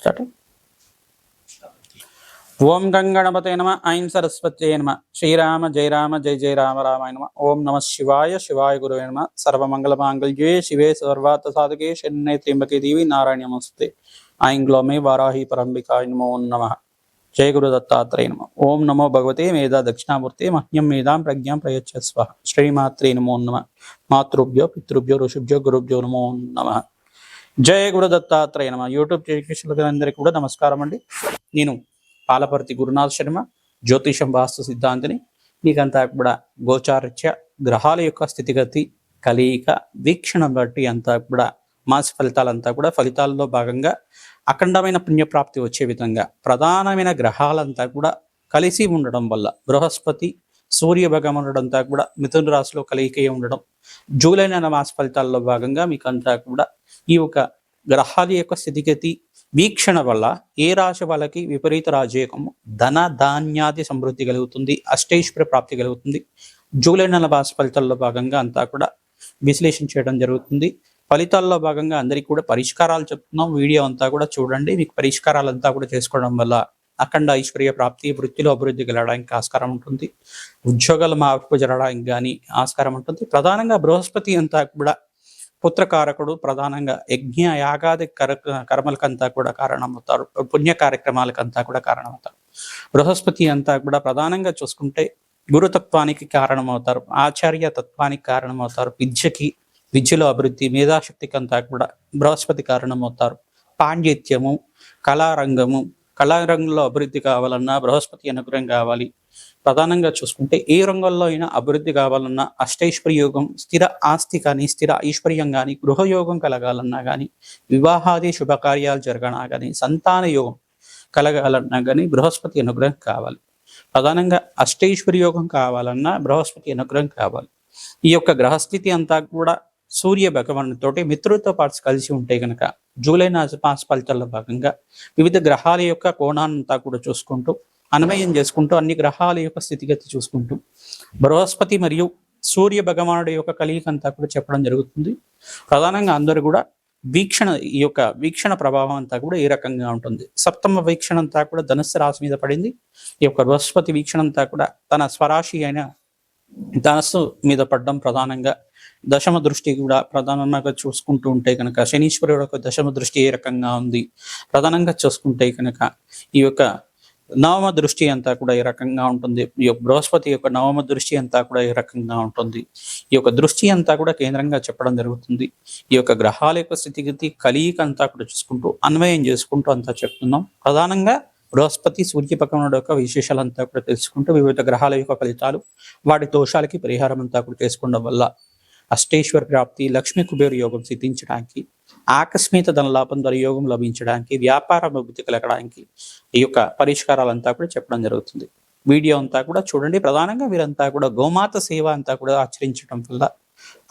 Start ఓం గంగణపతే నమ ఐం సరస్వత్యే నమ శ్రీరామ జయ రామ జయ జయ రామ రామాయ నమ ఓం నమ శివాయ శివాయ గురువే నమ సర్వమంగళ మాంగళ్యే శివే సర్వార్థ సాధకే శరణ్యే త్రింబకే దేవి నారాయణ నమస్తే. ఐం గ్లోమే వారాహి పరంబికాయ నమో నమ. జయ గురు దత్తాత్రేయ నమ. ఓం నమో భగవతే మేధా దక్షిణామూర్తి మహ్యం మేధాం ప్రజ్ఞాం ప్రయచ్చస్వ శ్రీమాత్రే నమో నమ. మాతృభ్యో పితృభ్యో ఋషుభ్యో గురుభ్యో నమో నమ. జయ గురు దత్తాత్రేయ నమ. యూట్యూబ్ టెక్నీషియన్లందరికీ కూడా నమస్కారం అండి. నేను పాలపర్తి గురునాథ్ శర్మ జ్యోతిషం వాస్తు సిద్ధాంతిని. మీకంతా కూడా గోచారిత్య గ్రహాల యొక్క స్థితిగతి కలయిక వీక్షణ బట్టి అంతా కూడా మాస ఫలితాలంతా కూడా ఫలితాల్లో భాగంగా అఖండమైన పుణ్యప్రాప్తి వచ్చే విధంగా ప్రధానమైన గ్రహాలంతా కూడా కలిసి ఉండడం వల్ల బృహస్పతి సూర్య భగవానుడంతా కూడా మిథున రాశిలో కలియికే ఉండడం జూలై నెల మాస ఫలితాల్లో భాగంగా మీకు కూడా ఈ యొక్క గ్రహాల యొక్క స్థితిగతి వీక్షణ వల్ల ఏ రాశి వాళ్ళకి విపరీత రాజయోగము ధన ధాన్యాది సమృద్ధి కలుగుతుంది అష్టైశ్వర్య ప్రాప్తి కలుగుతుంది. జూలై నెల మాస ఫలితాల్లో భాగంగా అంతా కూడా విశ్లేషణ చేయడం జరుగుతుంది. ఫలితాల్లో భాగంగా అందరికీ కూడా పరిష్కారాలు చెప్తున్నాం. వీడియో అంతా కూడా చూడండి. మీకు పరిష్కారాలు అంతా కూడా చేసుకోవడం వల్ల అఖండ ఐశ్వర్య ప్రాప్తి వృత్తిలో అభివృద్ధి కలగడానికి ఆస్కారం ఉంటుంది. ఉద్యోగాల మార్పు జరగడానికి కానీ ఆస్కారం ఉంటుంది. ప్రధానంగా బృహస్పతి అంతా కూడా పుత్రకారకుడు ప్రధానంగా యజ్ఞ యాగాది కర కర్మలకంతా కూడా కారణమవుతారు. పుణ్య కార్యక్రమాలకంతా కూడా కారణమవుతారు. బృహస్పతి అంతా కూడా ప్రధానంగా చూసుకుంటే గురుతత్వానికి కారణమవుతారు ఆచార్య తత్వానికి కారణమవుతారు విద్యకి విద్యలో అభివృద్ధి మేధాశక్తికి అంతా కూడా బృహస్పతి కారణమవుతారు. పాండిత్యము కళారంగము కళారంగంలో అభివృద్ధి కావాలన్నా బృహస్పతి అనుగ్రహం కావాలి. ప్రధానంగా చూసుకుంటే ఏ రంగంలో అయినా అభివృద్ధి కావాలన్నా అష్టైశ్వర్యోగం స్థిర ఆస్తి కానీ స్థిర ఐశ్వర్యం కానీ గృహయోగం కలగాలన్నా కానీ వివాహాది శుభకార్యాలు జరగనా కానీ సంతాన యోగం కలగాలన్నా కానీ బృహస్పతి అనుగ్రహం కావాలి. ప్రధానంగా అష్టైశ్వర్యోగం కావాలన్నా బృహస్పతి అనుగ్రహం కావాలి. ఈ యొక్క గ్రహస్థితి అంతా కూడా సూర్య భగవానుతోటి మిత్రులతో పాటు కలిసి ఉంటే కనుక జూలై మాస ఫలితాల్లో భాగంగా వివిధ గ్రహాల యొక్క కోణాన్నంతా కూడా చూసుకుంటూ అన్వయం చేసుకుంటూ అన్ని గ్రహాల యొక్క స్థితిగతి చూసుకుంటూ బృహస్పతి మరియు సూర్య భగవానుడి యొక్క కలియిక అంతా కూడా చెప్పడం జరుగుతుంది. ప్రధానంగా అందరూ కూడా వీక్షణ ఈ యొక్క వీక్షణ ప్రభావం అంతా కూడా ఈ రకంగా ఉంటుంది? సప్తమ వీక్షణ అంతా కూడా ధనుస్సు రాశి మీద పడింది. ఈ యొక్క బృహస్పతి వీక్షణ అంతా కూడా తన స్వరాశి అయిన ధనస్సు మీద పడడం ప్రధానంగా దశమ దృష్టి కూడా ప్రధానంగా చూసుకుంటూ ఉంటే కనుక శనీశ్వరుడు యొక్క దశమ దృష్టి ఏ రకంగా ఉంది? ప్రధానంగా చూసుకుంటే కనుక ఈ యొక్క నవమ దృష్టి అంతా కూడా ఈ రకంగా ఉంటుంది. ఈ యొక్క బృహస్పతి యొక్క నవమ దృష్టి అంతా కూడా ఈ రకంగా ఉంటుంది. ఈ యొక్క దృష్టి అంతా కూడా కేంద్రంగా చెప్పడం జరుగుతుంది. ఈ యొక్క గ్రహాల యొక్క స్థితిగతి కలియిక అంతా కూడా చూసుకుంటూ అన్వయం చేసుకుంటూ అంతా చెప్తున్నాం. ప్రధానంగా బృహస్పతి సూర్య భగవానుడు యొక్క విశేషాలంతా కూడా తెలుసుకుంటూ వివిధ గ్రహాల యొక్క ఫలితాలు వాటి దోషాలకి పరిహారం అంతా కూడా చేసుకోవడం వల్ల అష్టేశ్వర ప్రాప్తి లక్ష్మీ కుబేరు యోగం సిద్ధించడానికి ఆకస్మిక ధనలాభం ద్వారా యోగం లభించడానికి వ్యాపార అభివృద్ధి కలగడానికి ఈ యొక్క పరిష్కారాలంతా కూడా చెప్పడం జరుగుతుంది. వీడియో అంతా కూడా చూడండి. ప్రధానంగా వీరంతా కూడా గోమాత సేవ అంతా కూడా ఆచరించడం వల్ల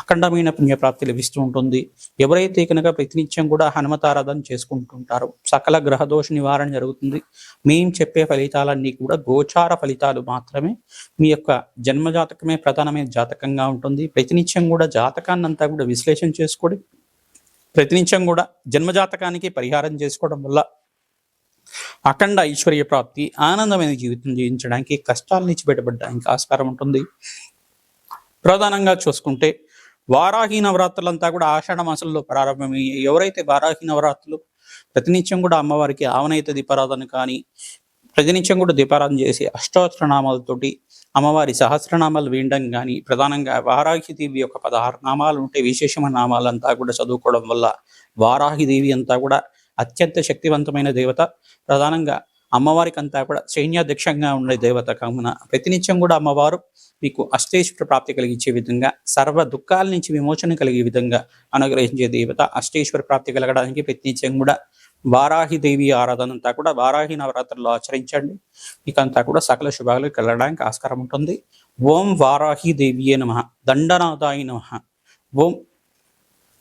అఖండమైన పుణ్యప్రాప్తి లభిస్తూ ఉంటుంది. ఎవరైతే కనుక ప్రతినిత్యం కూడా హనుమతారాధన చేసుకుంటుంటారో సకల గ్రహదోష నివారణ జరుగుతుంది. మేము చెప్పే ఫలితాలన్నీ కూడా గోచార ఫలితాలు మాత్రమే మీ యొక్క జన్మ జాతకమే ప్రధానమైన జాతకంగా ఉంటుంది. ప్రతినిత్యం కూడా జాతకాన్నంతా కూడా విశ్లేషణ చేసుకోండి. ప్రతినిత్యం కూడా జన్మజాతకానికి పరిహారం చేసుకోవడం వల్ల అఖండ ఐశ్వర్య ప్రాప్తి ఆనందమైన జీవితం జీవించడానికి కష్టాల నుంచి బయటపడడానికి ఆస్కారం ఉంటుంది. ప్రధానంగా చూసుకుంటే వారాహి నవరాత్రులంతా కూడా ఆషాఢ మాసంలో ప్రారంభమయ్యాయి. ఎవరైతే వారాహి నవరాత్రులు ప్రతినిత్యం కూడా అమ్మవారికి ఆవనైత దీపారాధన కానీ ప్రతినిత్యం కూడా దీపారాధన చేసి అష్టోత్తరనామాలతోటి అమ్మవారి సహస్రనామాలు వినడం కానీ ప్రధానంగా వారాహి దేవి యొక్క పదహారు నామాలు ఉంటే విశేషమైన నామాలంతా కూడా చదువుకోవడం వల్ల వారాహి దేవి అంతా కూడా అత్యంత శక్తివంతమైన దేవత. ప్రధానంగా అమ్మవారికి అంతా కూడా సైన్యాధ్యక్షంగా ఉండే దేవత కావున ప్రతినిత్యం కూడా అమ్మవారు మీకు అష్టేశ్వర ప్రాప్తి కలిగించే విధంగా సర్వ దుఃఖాల నుంచి విమోచన కలిగే విధంగా అనుగ్రహించే దేవత అష్టేశ్వర ప్రాప్తి కలగడానికి ప్రతినిత్యం కూడా దేవి ఆరాధన అంతా కూడా వారాహి నవరాత్రుల్లో ఆచరించండి. మీకంతా కూడా సకల శుభాలకు వెళ్ళడానికి ఆస్కారం ఉంటుంది. ఓం వారాహి దేవియే నమ. దండనాథాయ నమ. ఓం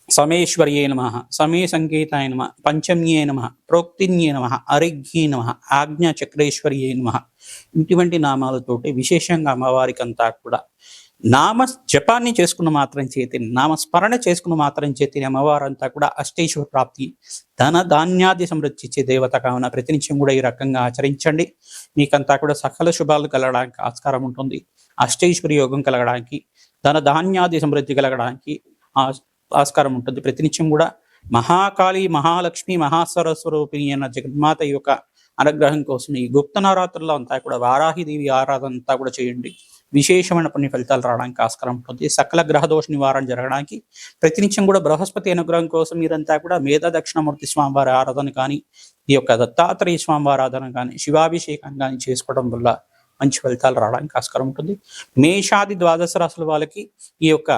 సమేశ్వర్యే నమ. సమే సంకేతాయ నమ. పంచమ్యే నమ. ప్రోక్తిన్యే నమ. అరిఘ్యే నమ. ఆజ్ఞా చక్రేశ్వర్యే నమ. ఇటువంటి నామాలతోటి విశేషంగా అమ్మవారికి అంతా కూడా నామ జపాన్ని చేసుకున్న మాత్రం చేతి నామస్మరణ చేసుకున్న మాత్రం చేతి అమ్మవారంతా కూడా అష్టేశ్వర ప్రాప్తి ధన ధాన్యాది సమృద్ధి దేవత కావున ప్రతినిత్యం కూడా ఈ రకంగా ఆచరించండి. మీకంతా కూడా సకల శుభాలు కలగడానికి ఆస్కారం ఉంటుంది. అష్టేశ్వరి యోగం కలగడానికి ధన ధాన్యాది సమృద్ధి కలగడానికి ఆ- ఆస్కారం ఉంటుంది. ప్రతినిత్యం కూడా మహాకాళి మహాలక్ష్మి మహాసరస్వరూపిణి అన్న జగన్మాత యొక్క అనుగ్రహం కోసం ఈ గుప్త నవరాత్రుల్లో అంతా కూడా వారాహిదేవి ఆరాధన అంతా కూడా చేయండి. విశేషమైన పుణ్య ఫలితాలు రావడానికి ఆస్కారం ఉంటుంది సకల గ్రహదోష నివారణ జరగడానికి ప్రతినిత్యం కూడా బృహస్పతి అనుగ్రహం కోసం మీరంతా కూడా మేధా దక్షిణమూర్తి స్వామివారి ఆరాధన కానీ ఈ యొక్క దత్తాత్రేయ స్వామివారి ఆరాధన కానీ శివాభిషేకం కానీ చేసుకోవడం వల్ల మంచి ఫలితాలు రావడానికి ఆస్కారం ఉంటుంది. మేషాది ద్వాదశ రాసుల వాళ్ళకి ఈ యొక్క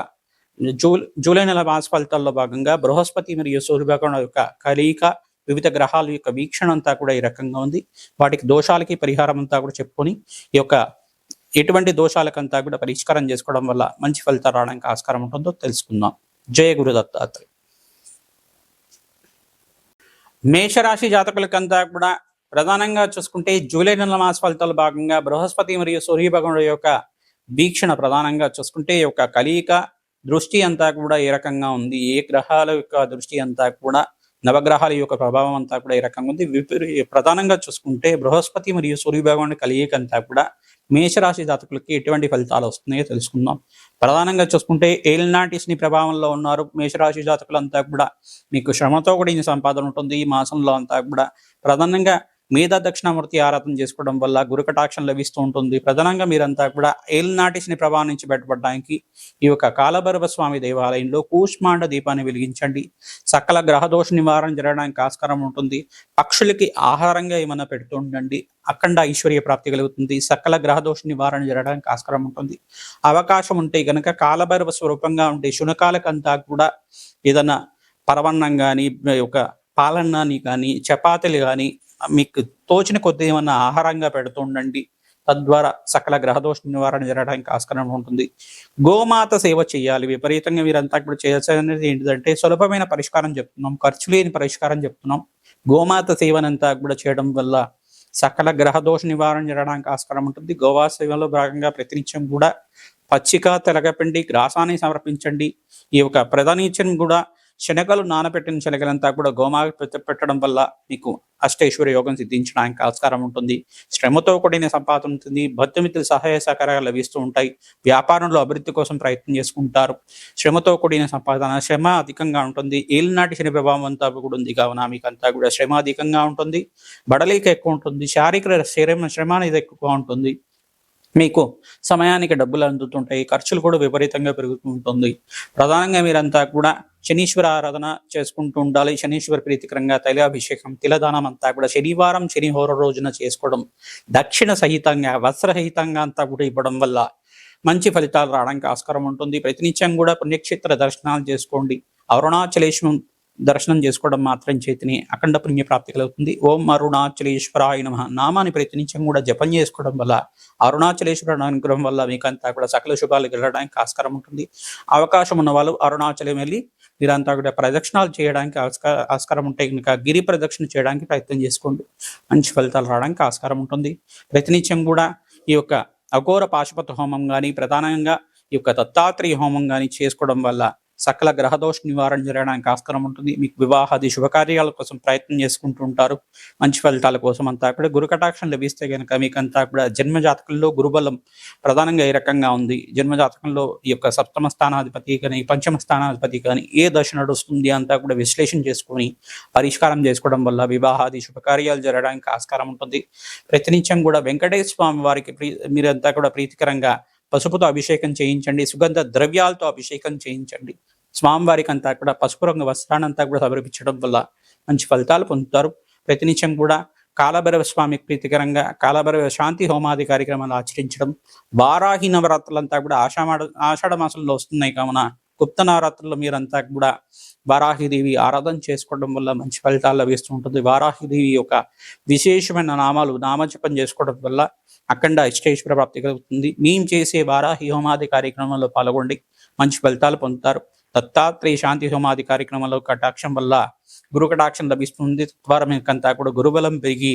జూ జూలై నెల మాస ఫలితాల్లో భాగంగా బృహస్పతి మరియు సూర్యభగవాన్ యొక్క కలయిక వివిధ గ్రహాల యొక్క వీక్షణ అంతా కూడా ఈ రకంగా ఉంది. వాటికి దోషాలకి పరిహారం అంతా కూడా చెప్పుకొని ఈ యొక్క ఎటువంటి దోషాలకంతా కూడా పరిష్కారం చేసుకోవడం వల్ల మంచి ఫలితాలు రావడానికి ఆస్కారం ఉంటుందో తెలుసుకుందాం. జయ గురు దత్తాత్రి మేషరాశి జాతకులకంతా కూడా ప్రధానంగా చూసుకుంటే జూలై నెల మాస ఫలితాల భాగంగా బృహస్పతి మరియు సూర్య భగవానుడు యొక్క వీక్షణ ప్రధానంగా చూసుకుంటే యొక్క కలియిక దృష్టి అంతా కూడా ఏ రకంగా ఉంది? ఏ గ్రహాల యొక్క దృష్టి అంతా కూడా నవగ్రహాల యొక్క ప్రభావం అంతా కూడా ఈ రకంగా ఉంది. విపరీ ప్రధానంగా చూసుకుంటే బృహస్పతి మరియు సూర్య కలియక అంతా కూడా మేషరాశి జాతకులకి ఎటువంటి ఫలితాలు వస్తున్నాయో తెలుసుకుందాం. ప్రధానంగా చూసుకుంటే ఏలినాటి ప్రభావంలో ఉన్నారు. మేషరాశి జాతకులంతా కూడా మీకు శ్రమతో కూడిన సంపాదన ఉంటుంది. ఈ మాసంలో అంతా కూడా ప్రధానంగా మేధా దక్షిణామూర్తి ఆరాధన చేసుకోవడం వల్ల గురుకటాక్షం లభిస్తూ ఉంటుంది. ప్రధానంగా మీరంతా కూడా ఏలినాటి శని ప్రభావం నుంచి బయటపడడానికి ఈ యొక్క కాలభైరవ స్వామి దేవాలయంలో కూష్మాండ దీపాన్ని వెలిగించండి. సకల గ్రహదోష నివారణ జరగడానికి ఆస్కారం ఉంటుంది. పక్షులకి ఆహారంగా ఏమైనా పెడుతూ ఉండండి. అఖండ ఐశ్వర్య ప్రాప్తి కలుగుతుంది. సకల గ్రహదోష నివారణ జరగడానికి ఆస్కారం ఉంటుంది. అవకాశం ఉంటే గనక కాలభైరవ స్వరూపంగా ఉంటే శునకాలకంతా కూడా ఏదైనా పరవన్నం కానీ ఒక పాలన్నాన్ని కానీ చపాతీలు కానీ మీకు తోచిన కొద్ది ఏమన్నా ఆహారంగా పెడుతూ ఉండండి. తద్వారా సకల గ్రహదోష నివారణ జరగడానికి ఆస్కారం ఉంటుంది. గోమాత సేవ చేయాలి. విపరీతంగా మీరంతా కూడా చేయాల్సినది ఏంటిదంటే సులభమైన పరిష్కారం చెప్తున్నాం. ఖర్చు లేని పరిష్కారం చెప్తున్నాం. గోమాత సేవనంతా కూడా చేయడం వల్ల సకల గ్రహదోష నివారణ జరగడానికి ఆస్కారం ఉంటుంది. గోవా సేవలో భాగంగా ప్రతినిత్యం కూడా పచ్చిక తెలగపిండి గ్రాసాన్ని సమర్పించండి. ఈ యొక్క ప్రధానిత్యం కూడా శనగలు నానబెట్టిన శనగలంతా కూడా గోమా పెట్టడం వల్ల మీకు అష్టైశ్వర్య యోగం సిద్ధించడానికి ఆస్కారం ఉంటుంది. శ్రమతో కూడిన సంపాదన ఉంటుంది. బంధుమిత్రుల సహాయ సహకారాలు లభిస్తూ ఉంటాయి. వ్యాపారంలో అభివృద్ధి కోసం ప్రయత్నం చేసుకుంటారు. శ్రమతో కూడిన సంపాదన శ్రమ అధికంగా ఉంటుంది. ఏలినాటి శని ప్రభావం అంతా కూడా ఉంది కావున మీకు అంతా కూడా శ్రమ అధికంగా ఉంటుంది. బడలిక ఎక్కువ ఉంటుంది. శారీరక శ్రమ శ్రమ అనేది ఎక్కువగా ఉంటుంది. మీకు సమయానికి డబ్బులు అందుతుంటాయి ఖర్చులు కూడా విపరీతంగా పెరుగుతూ ఉంటుంది. ప్రధానంగా మీరంతా కూడా శనీశ్వర ఆరాధన చేసుకుంటూ ఉండాలి. శనీశ్వర ప్రీతికరంగా తైలాభిషేకం తిలదానం అంతా కూడా శనివారం శనిహోర రోజున చేసుకోవడం దక్షిణ సహితంగా వస్త్రసహితంగా అంతా కూడా ఇవ్వడం వల్ల మంచి ఫలితాలు రావడానికి ఆస్కారం ఉంటుంది. ప్రతినిత్యం కూడా పుణ్యక్షేత్ర దర్శనాలు చేసుకోండి. అరుణాచలేశ్వరం దర్శనం చేసుకోవడం మాత్రం చేతిని అఖండ పుణ్య ప్రాప్తి కలుగుతుంది. ఓం అరుణాచలేశ్వరాయ నమ. నామాన్ని ప్రతినిత్యం కూడా జపం చేసుకోవడం వల్ల అరుణాచలేశ్వరుడు అనుగ్రహం వల్ల మీకంతా కూడా సకల శుభాలు గెలడానికి ఆస్కారం ఉంటుంది. అవకాశం ఉన్న వాళ్ళు అరుణాచలం వెళ్ళి మీరంతా కూడా ప్రదక్షిణాలు చేయడానికి ఆస్కార ఆస్కారం ఉంటే కనుక గిరి ప్రదక్షిణ చేయడానికి ప్రయత్నం చేసుకోండి. మంచి ఫలితాలు రావడానికి ఆస్కారం ఉంటుంది. ప్రతినిత్యం కూడా ఈ యొక్క అఘోర పాశుపత హోమం కానీ ప్రధానంగా ఈ యొక్క దత్తాత్రేయ హోమం కానీ చేసుకోవడం వల్ల సకల గ్రహదోష నివారణ జరగడానికి ఆస్కారం ఉంటుంది. మీకు వివాహాది శుభకార్యాల కోసం ప్రయత్నం చేసుకుంటూ ఉంటారు. మంచి ఫలితాల కోసం అంతా కూడా గురు కటాక్షం లభిస్తే కనుక మీకంతా కూడా జన్మజాతకంలో గురుబలం ప్రధానంగా ఏ రకంగా ఉంది? జన్మ జాతకంలో ఈ యొక్క సప్తమ స్థానాధిపతి కానీ పంచమ స్థానాధిపతి కానీ ఏ దశ నడుస్తుంది అంతా కూడా విశ్లేషణ చేసుకొని పరిష్కారం చేసుకోవడం వల్ల వివాహాది శుభకార్యాలు జరగడానికి ఆస్కారం ఉంటుంది. ప్రతినిత్యం కూడా వెంకటేశ్వర స్వామి వారికి ప్రీ మీరంతా కూడా ప్రీతికరంగా పసుపుతో అభిషేకం చేయించండి సుగంధ ద్రవ్యాలతో అభిషేకం చేయించండి. స్వామివారికి అంతా కూడా పసుపు రంగు వస్త్రాన్ని అంతా కూడా సమర్పించడం వల్ల మంచి ఫలితాలు పొందుతారు. ప్రతినిత్యం కూడా కాలభైరవ స్వామి ప్రీతికరంగా కాలభైరవ శాంతి హోమాది కార్యక్రమాలు ఆచరించడం వారాహి నవరాత్రులంతా కూడా ఆషాఢ ఆషాఢ మాసంలో వస్తున్నాయి కావున గుప్త నవరాత్రులు మీరంతా కూడా వారాహిదేవి ఆరాధన చేసుకోవడం వల్ల మంచి ఫలితాలు లభిస్తూ ఉంటుంది. వారాహిదేవి యొక్క విశేషమైన నామాలు నామజపం చేసుకోవడం వల్ల అఖండ ఇష్టేశ్వర ప్రాప్తి కలుగుతుంది. మేము చేసే వారాహి హోమాది కార్యక్రమంలో పాల్గొండి. మంచి ఫలితాలు పొందుతారు. దత్తాత్రేయ శాంతి హోమాది కార్యక్రమంలో కటాక్షం వల్ల గురు కటాక్షం లభిస్తుంది. తద్వారా మీకంతా కూడా గురుబలం పెరిగి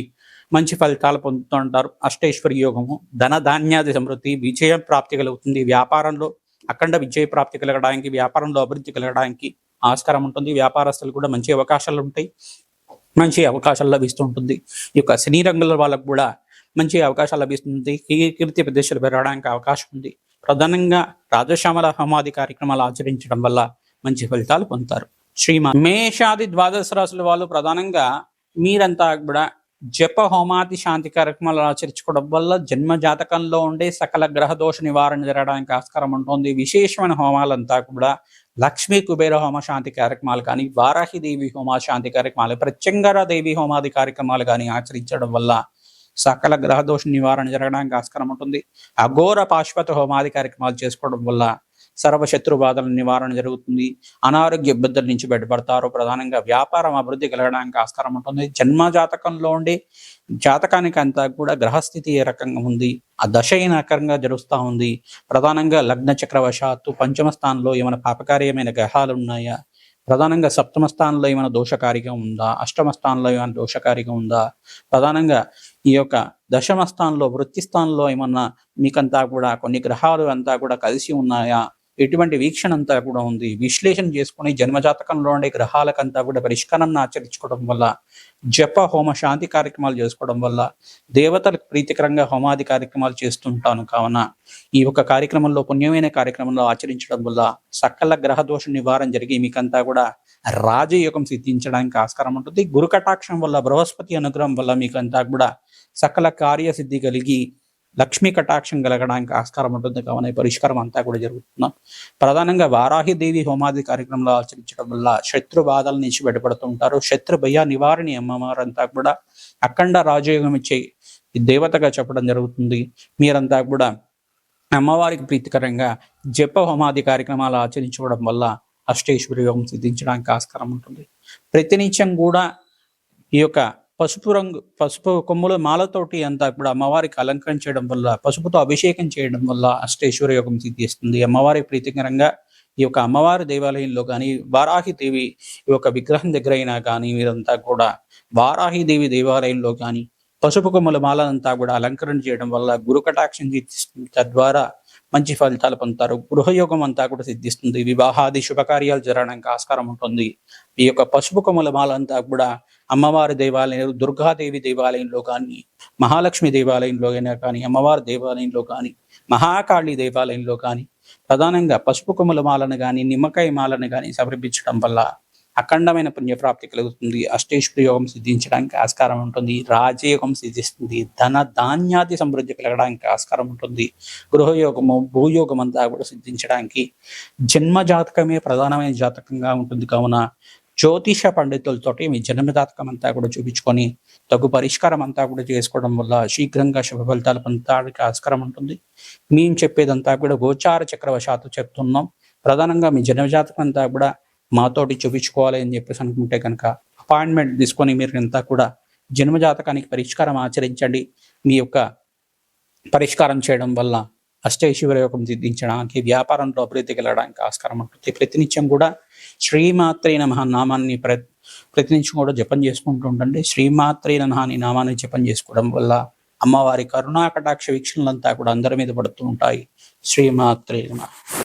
మంచి ఫలితాలు పొందుతూ ఉంటారు అష్టేశ్వరి యోగము ధన ధాన్యాది సమృద్ధి విజయం ప్రాప్తి కలుగుతుంది. వ్యాపారంలో అఖండ విజయ ప్రాప్తి కలగడానికి వ్యాపారంలో అభివృద్ధి కలగడానికి ఆస్కారం ఉంటుంది. వ్యాపారస్తులు కూడా మంచి అవకాశాలు ఉంటాయి. మంచి అవకాశాలు లభిస్తూ ఉంటుంది. ఈ యొక్క సినీ రంగుల వాళ్ళకు కూడా మంచి అవకాశాలు లభిస్తుంది. కీర్తి ప్రదేశాలు పెరగడానికి అవకాశం ఉంది. ప్రధానంగా రాజశ్యామల హోమాది కార్యక్రమాలు ఆచరించడం వల్ల మంచి ఫలితాలు పొందుతారు. శ్రీమా మేషాది ద్వాదశ రాశుల వాళ్ళు ప్రధానంగా మీరంతా కూడా జప హోమాది శాంతి కార్యక్రమాలు ఆచరించుకోవడం వల్ల జన్మ జాతకంలో ఉండే సకల గ్రహ దోష నివారణ జరగడానికి ఆస్కారం ఉంటుంది. విశేషమైన హోమాలంతా కూడా లక్ష్మీ కుబేర హోమ శాంతి కార్యక్రమాలు కానీ వారాహి దేవి హోమ శాంతి కార్యక్రమాలు ప్రత్యంగర దేవి హోమాది కార్యక్రమాలు కానీ ఆచరించడం వల్ల సకల గ్రహ దోష నివారణ జరగడానికి ఆస్కారం ఉంటుంది. అఘోర పాశ్వత హోమాది కార్యక్రమాలు చేసుకోవడం వల్ల సర్వశత్రు బాధల నివారణ జరుగుతుంది. అనారోగ్య ఇబ్బందుల నుంచి బయటపడతారు. ప్రధానంగా వ్యాపారం అభివృద్ధి కలగడానికి ఆస్కారం ఉంటుంది. జన్మ జాతకంలో ఉండి జాతకానికి అంతా కూడా గ్రహస్థితి ఏ రకంగా ఉంది? ఆ దశ ఏ రకంగా జరుగుతూ ఉంది? ప్రధానంగా లగ్న చక్రవశాత్తు పంచమ స్థానంలో ఏమైనా పాపకార్యమైన గ్రహాలు ఉన్నాయా? ప్రధానంగా సప్తమ స్థానంలో ఏమైనా దోషకారిగా ఉందా? అష్టమ స్థానంలో ఏమైనా దోషకారిగా ఉందా? ప్రధానంగా ఈ యొక్క దశమ స్థానంలో వృత్తి స్థానంలో ఏమన్నా మీకంతా కూడా కొన్ని గ్రహాలు అంతా కూడా కలిసి ఉన్నాయా? ఎటువంటి వీక్షణ అంతా కూడా ఉంది. విశ్లేషణ చేసుకుని జన్మజాతకంలో ఉండే గ్రహాలకంతా కూడా పరిష్కారాన్ని ఆచరించుకోవడం వల్ల జప హోమ శాంతి కార్యక్రమాలు చేసుకోవడం వల్ల దేవతలకు ప్రీతికరంగా హోమాది కార్యక్రమాలు చేస్తుంటాను కావున ఈ యొక్క కార్యక్రమంలో పుణ్యమైన కార్యక్రమంలో ఆచరించడం వల్ల సకల గ్రహ దోష నివారణ జరిగి మీకంతా కూడా రాజయోగం సిద్ధించడానికి ఆస్కారం ఉంటుంది. గురు కటాక్షం వల్ల బృహస్పతి అనుగ్రహం వల్ల మీకంతా కూడా సకల కార్యసిద్ధి కలిగి లక్ష్మీ కటాక్షం కలగడానికి ఆస్కారం ఉంటుంది. కావున ఈ పరిష్కారం అంతా కూడా జరుగుతున్నాం ప్రధానంగా వారాహి దేవి హోమాది కార్యక్రమంలో ఆచరించడం వల్ల శత్రు బాధల నుంచి బయటపడుతూ ఉంటారు. శత్రు భయ నివారణి అమ్మవారంతా కూడా అఖండ రాజయోగం ఇచ్చే దేవతగా చెప్పడం జరుగుతుంది. మీరంతా కూడా అమ్మవారికి ప్రీతికరంగా జప హోమాది కార్యక్రమాలు ఆచరించుకోవడం వల్ల అష్టేశ్వరి యోగం సిద్ధించడానికి ఆస్కారం ఉంటుంది. ప్రతినిత్యం కూడా ఈ యొక్క పసుపు రంగు పసుపు కొమ్ముల మాలతోటి అంతా కూడా అమ్మవారికి అలంకరించడం వల్ల పసుపుతో అభిషేకం చేయడం వల్ల అష్టేశ్వర యోగం సిద్ధిస్తుంది. అమ్మవారి ప్రీతికరంగా ఈ యొక్క అమ్మవారి దేవాలయంలో కానీ వారాహి దేవి ఈ యొక్క విగ్రహం దగ్గర అయినా కానీ మీరంతా కూడా వారాహి దేవి దేవాలయంలో కానీ పసుపు కొమ్మల మాలంతా కూడా అలంకరణ చేయడం వల్ల గురు కటాక్షం తద్వారా మంచి ఫలితాలు పొందుతారు. గృహయోగం అంతా కూడా సిద్ధిస్తుంది. వివాహాది శుభకార్యాలు జరగడానికి ఆస్కారం ఉంటుంది. ఈ యొక్క పసుపు కొమ్మల మాలంతా కూడా అమ్మవారి దేవాలయం దుర్గాదేవి దేవాలయంలో కానీ మహాలక్ష్మి దేవాలయంలో అయినా కానీ అమ్మవారి దేవాలయంలో కానీ మహాకాళి దేవాలయంలో కానీ ప్రధానంగా పసుపు కొమ్మల మాలను కానీ నిమ్మకాయ మాలను కానీ సమర్పించడం వల్ల అఖండమైన పుణ్యప్రాప్తి కలుగుతుంది. అష్టేశ్వరి సిద్ధించడానికి ఆస్కారం ఉంటుంది. రాజయోగం సిద్ధిస్తుంది. ధన ధాన్యాది సమృద్ధి కలగడానికి ఆస్కారం ఉంటుంది. గృహయోగము భూయోగం అంతా కూడా సిద్ధించడానికి జన్మ జాతకమే ప్రధానమైన జాతకంగా ఉంటుంది. కావున జ్యోతిష పండితులతోటి మీ జన్మజాతకం అంతా కూడా చూపించుకొని తగు పరిష్కారం అంతా కూడా చేసుకోవడం వల్ల శీఘ్రంగా శుభ ఫలితాలు పొందడానికి ఆస్కారం ఉంటుంది. మేము చెప్పేదంతా కూడా గోచార చక్రవశాత్తు చెప్తున్నాం. ప్రధానంగా మీ జన్మజాతకం అంతా కూడా మాతోటి చూపించుకోవాలి అని చెప్పేసి అనుకుంటే కనుక అపాయింట్మెంట్ తీసుకొని మీరు అంతా కూడా జన్మ జాతకానికి పరిష్కారం ఆచరించండి. మీ యొక్క పరిష్కారం చేయడం వల్ల అష్టైశ్వర్య యోగం సిద్ధించడానికి వ్యాపారంలో అభివృద్ధికి వెళ్ళడానికి ఆస్కారం ఉంటుంది. ప్రతినిత్యం కూడా శ్రీమాత్రే నమ నామాన్ని ప్ర ప్రతినిత్యం కూడా జపం చేసుకుంటూ ఉండండి. శ్రీమాత్రే నమ అని నామాన్ని జపం చేసుకోవడం వల్ల అమ్మవారి కరుణా కటాక్ష వీక్షణలంతా కూడా అందరి మీద పడుతూ ఉంటాయి. శ్రీమాత్రే నమ.